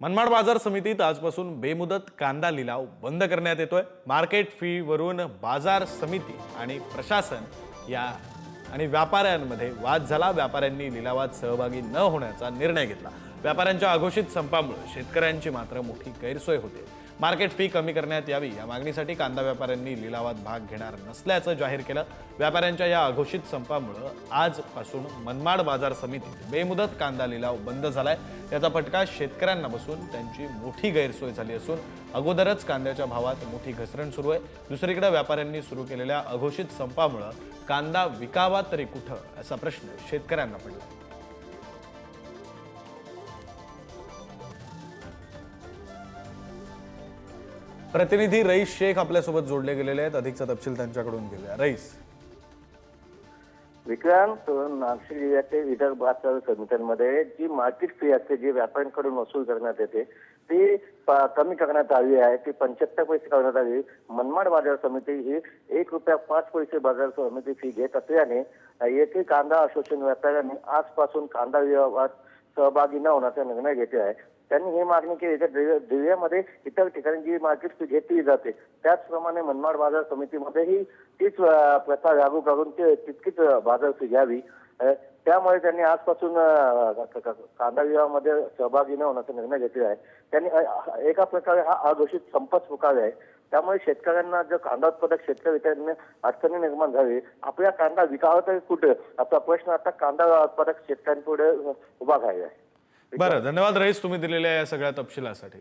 मनमाड बाजार समितीत आजपासून बेमुदत कांदा लिलाव बंद करण्यात येतोय. मार्केट फीवरून बाजार समिती आणि प्रशासन या आणि व्यापाऱ्यांमध्ये वाद झाला. व्यापाऱ्यांनी लिलावात सहभागी न होण्याचा निर्णय घेतला. व्यापाऱ्यांच्या अघोषित संपामुळे शेतकऱ्यांची मात्र मोठी गैरसोय होते. मार्केट फी कमी करण्यात यावी. या मागणीसाठी कांदा व्यापाऱ्यांनी लिलावात भाग घेणार नसल्याचं जाहीर केलं. व्यापाऱ्यांच्या या अघोषित संपामुळं आजपासून मनमाड बाजार समितीत बेमुदत कांदा लिलाव बंद झालाय. याचा फटका शेतकऱ्यांना बसून त्यांची मोठी गैरसोय झाली असून अगोदरच कांद्याच्या भावात मोठी घसरण सुरू आहे. दुसरीकडे व्यापाऱ्यांनी सुरू केलेल्या अघोषित संपामुळं कांदा विकावा तरी कुठं असा प्रश्न शेतकऱ्यांना पडला. प्रतिनिधी रईस शेख आपल्यासोबत जोडले गेलेले आहेत. अधिकचा तपशील त्यांच्याकडून घेऊया. रईस. विक्रांत नाशिक जिल्ह्यातील विदर्भ बाजार समित्यांमध्ये जी मार्केट फी असते जी व्यापाऱ्यांकडून वसूल करण्यात येते ती प- कमी करण्यात आली आहे. ती पंच्याहत्तर पैसे करण्यात आली. मनमाड बाजार समिती ही एक रुपया पाच पैसे बाजार समिती फी घेत असल्याने येथील कांदा असोसिएशन व्यापाऱ्यांनी आजपासून कांदा व्यवहारात सहभागी न होण्याचा निर्णय घेतला आहे. त्यांनी ही मागणी केली. तर दिव्यामध्ये इतर ठिकाणी जी मार्केट घेतली जाते त्याचप्रमाणे मनमाड बाजार समितीमध्येही तीच प्रथा लागू करून ते तितकीच बाजार घ्यावी. त्यामुळे त्यांनी आजपासून कांदा विभागामध्ये सहभागी न होण्याचा निर्णय घेतला आहे. त्यांनी एका प्रकारे हा अघोषित संपच पुकारला आहे. त्यामुळे शेतकऱ्यांना जर कांदा उत्पादक शेतकरी त्यांना अडचणी निर्माण झाली आपला कांदा विकावा तरी कुठे? असा प्रश्न आता कांदा उत्पादक शेतकऱ्यांपुढे उभा राहिला आहे. बरं धन्यवाद रईस तुम्ही दिलेल्या या सगळ्या तपशिलासाठी.